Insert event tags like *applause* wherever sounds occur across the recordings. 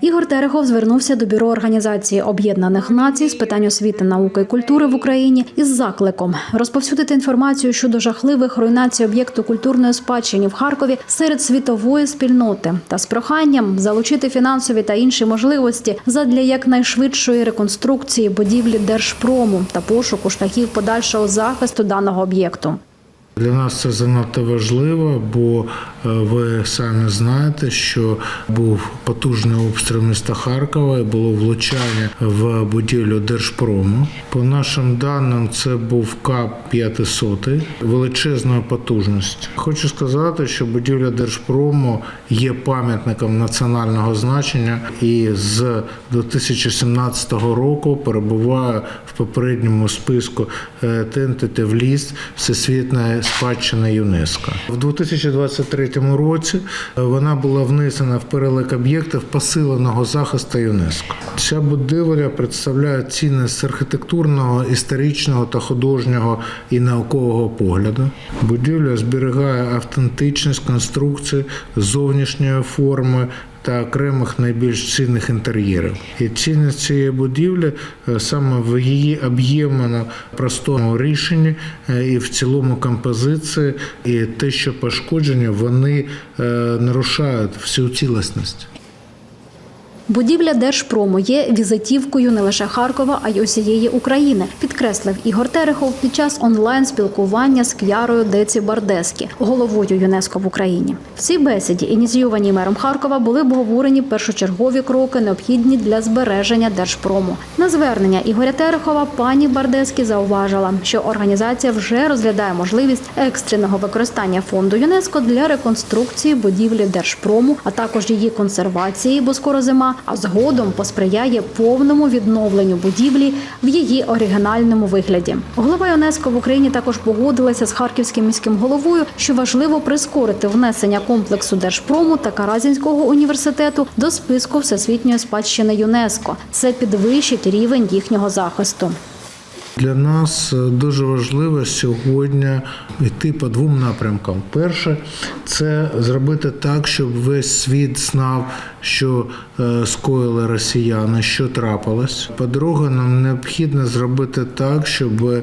Ігор Терехов звернувся до бюро організації Об'єднаних Націй з питань освіти, науки і культури в Україні із закликом розповсюдити інформацію щодо жахливих руйнацій об'єкту культурної спадщини в Харкові серед світової спільноти та з проханням залучити фінансові та інші можливості задля якнайшвидшої реконструкції будівлі Держпрому та пошуку шляхів подальшого захисту даного об'єкту. Для нас це занадто важливо, бо е, ви самі знаєте, що був потужний обстріл міста Харкова і було влучання в будівлю Держпрому. По нашим даним, це був КАП 500 величезної потужності. Хочу сказати, що будівля Держпрому є пам'ятником національного значення і з 2017 року перебуває в попередньому списку е, ТНТ в ліст Всесвітної спадщини ЮНЕСКО. В 2023 році вона була внесена в перелик об'єктів посиленого захисту ЮНЕСКО. Ця будівля представляє цінність архітектурного, історичного та художнього і наукового погляду. Будівля зберігає автентичність конструкції, зовнішньої форми та окремих найбільш цінних інтер'єрів. І цінність цієї будівлі е, саме в її об'ємно простому рішенні е, і в цілому композиції, і те, що пошкодження, вони е, нарушають всю цілісність. Будівля Держпрому є візитівкою не лише Харкова, а й усієї України, підкреслив Ігор Терехов під час онлайн-спілкування з К'ярою Деці Бардескі, головою ЮНЕСКО в Україні. В цій бесіді, ініційованій мером Харкова, були обговорені першочергові кроки, необхідні для збереження Держпрому. На звернення Ігоря Терехова пані Бардескі зауважила, що організація вже розглядає можливість екстреного використання фонду ЮНЕСКО для реконструкції будівлі Держпрому, а також її консервації, бо скоро зима, а згодом посприяє повному відновленню будівлі в її оригінальному вигляді. Голова ЮНЕСКО в Україні також погодилася з харківським міським головою, що важливо прискорити внесення комплексу Держпрому та Каразінського університету до списку всесвітньої спадщини ЮНЕСКО. Це підвищить рівень їхнього захисту. Для нас е, дуже важливо сьогодні йти по двом напрямкам. Перше це зробити так, щоб весь світ знав, що е, скоїли росіяни, що трапилось. По-друге, нам необхідно зробити так, щоб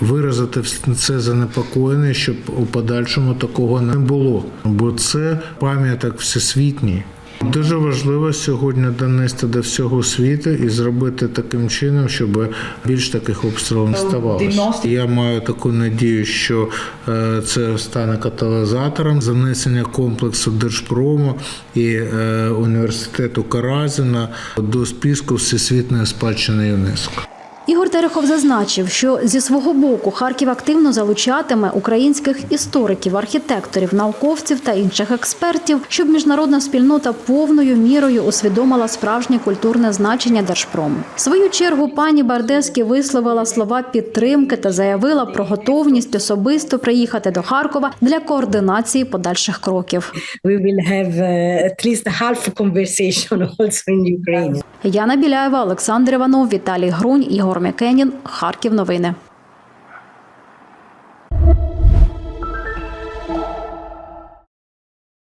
виразити це занепокоєння, щоб у подальшому такого не було. Бо це пам'яток всесвітній. Дуже важливо сьогодні донести до всього світу і зробити таким чином, щоб більш таких обстрілів не ставалося. Я маю таку надію, що е, це стане каталізатором занесення комплексу Держпрому і е, університету Каразіна до списку всесвітньої спадщини ЮНЕСКО. Ігор Терехов зазначив, що зі свого боку Харків активно залучатиме українських істориків, архітекторів, науковців та інших експертів, щоб міжнародна спільнота повною мірою усвідомила справжнє культурне значення Держпрому. В свою чергу пані Бардескі висловила слова підтримки та заявила про готовність особисто приїхати до Харкова для координації подальших кроків. we will have at least half a conversation *laughs* also in Ukraine. Яна Біляєва, Олександр Іванов, Віталій Грунь, Ігор Мякенін. Харків. Новини.